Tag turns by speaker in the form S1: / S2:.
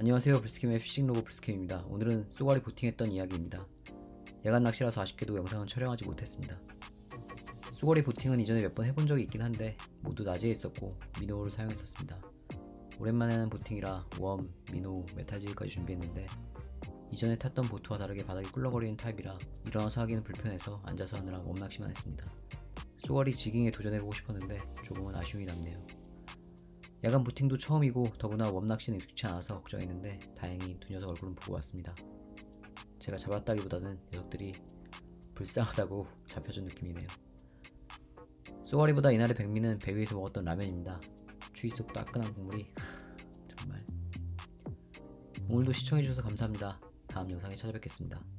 S1: 안녕하세요 불스캠의 피싱 로고 불스캠입니다. 오늘은 쏘가리 보팅했던 이야기입니다. 야간 낚시라서 아쉽게도 영상은 촬영하지 못했습니다. 쏘가리 보팅은 이전에 몇 번 해본 적이 있긴 한데 모두 낮에 했었고 미노를 사용했었습니다. 오랜만에 하는 보팅이라 웜, 미노, 메탈지까지 준비했는데 이전에 탔던 보트와 다르게 바닥이 꿀렁거리는 타입이라 일어나서 하기는 불편해서 앉아서 하느라 웜 낚시만 했습니다. 쏘가리 지깅에 도전해보고 싶었는데 조금은 아쉬움이 남네요. 야간 보팅도 처음이고 더구나 웜낚시는 익숙치 않아서 걱정했는데 다행히 두 녀석 얼굴은 보고 왔습니다. 제가 잡았다기보다는 녀석들이 불쌍하다고 잡혀준 느낌이네요. 쏘가리보다 이날의 백미는 배 위에서 먹었던 라면입니다. 추위 속 따끈한 국물이 하, 정말 오늘도 시청해주셔서 감사합니다. 다음 영상에 찾아뵙겠습니다.